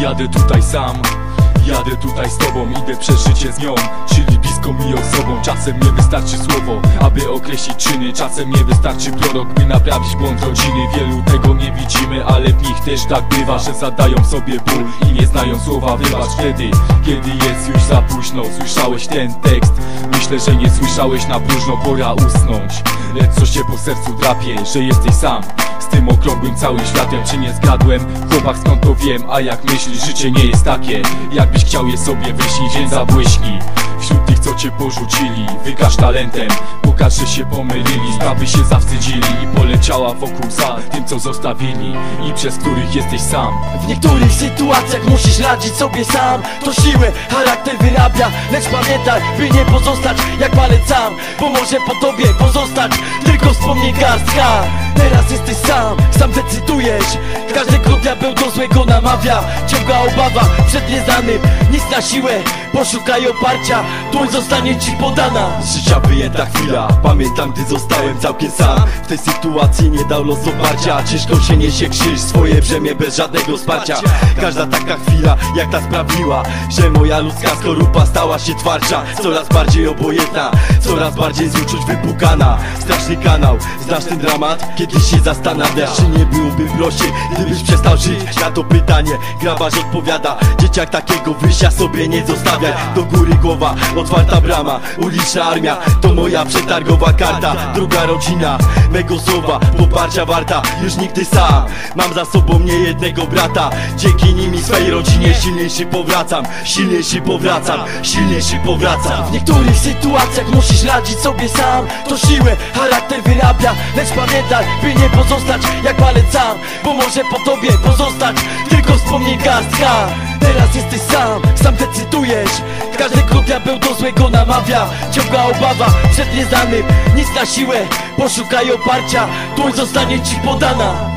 Jadę tutaj sam. Jadę tutaj z tobą, idę przez życie z nią. Czyli bliską mi osobą Czasem nie wystarczy słowo, aby określić czyny. Czasem nie wystarczy prorok, by naprawić błąd rodziny. Wielu tego nie widzimy, ale w nich też tak bywa Że zadają sobie ból i nie znają słowa. Wybacz Wtedy, kiedy jest już za późno. Słyszałeś ten tekst? Myślę, że nie słyszałeś na próżno, pora usnąć. Lecz co się po sercu drapie, że jesteś sam. Z tym okrągłym całym światem Czy nie zgadłem? Chłopak skąd to wiem? A jak myślisz, życie nie jest takie Jakbyś chciał je sobie wyśnić, więc zabłyśnij cię porzucili Wykaż talentem. Pokaż, że się pomylili Sprawy się zawstydzili. I poleciała wokół za tym co zostawili I przez których jesteś sam. W niektórych sytuacjach musisz radzić sobie sam. To siłę charakter wyrabia Lecz pamiętaj, by nie pozostać jak palec sam Bo może po tobie pozostać tylko wspomnień garstka. Teraz jesteś sam, sam decydujesz. Każdy krok diabeł do złego namawia. Ciąga obawa przed nieznanym Nic na siłę, poszukaj oparcia Dłoń zostanie ci podana. Z życia wyjęta chwila Pamiętam gdy zostałem całkiem sam. W tej sytuacji nie dał los oparcia. Ciężko się niesie krzyż, swoje brzemię bez żadnego wsparcia. Każda taka chwila jak ta sprawiła Że moja ludzka skorupa stała się twardsza. Coraz bardziej obojętna, coraz bardziej z uczuć wypukana. Straszny kanał, znasz ten dramat? Kiedy się zastanawiasz, czy nie byłoby prościej Gdybyś przestał żyć, na to pytanie Grabarz odpowiada, dzieciak takiego wyjścia sobie nie zostawiaj Do góry głowa, otwarta brama Uliczna armia, to moja przetargowa karta. Druga rodzina, mego słowa Poparcia warta, już nigdy sam. Mam za sobą nie jednego brata Dzięki nimi swej rodzinie silniejszy powracam Silniejszy powracam, silniejszy powracam. W niektórych sytuacjach musisz radzić sobie sam To siłę charakter wyrabia Lecz pamiętaj, by nie pozostać jak palec sam Bo może po tobie pozostać tylko wspomnień garstka. Teraz jesteś sam, sam decydujesz Każdy krok diabeł do złego namawia Ciąga obawa przed nieznanym Nic na siłę, poszukaj oparcia Dłoń zostanie ci podana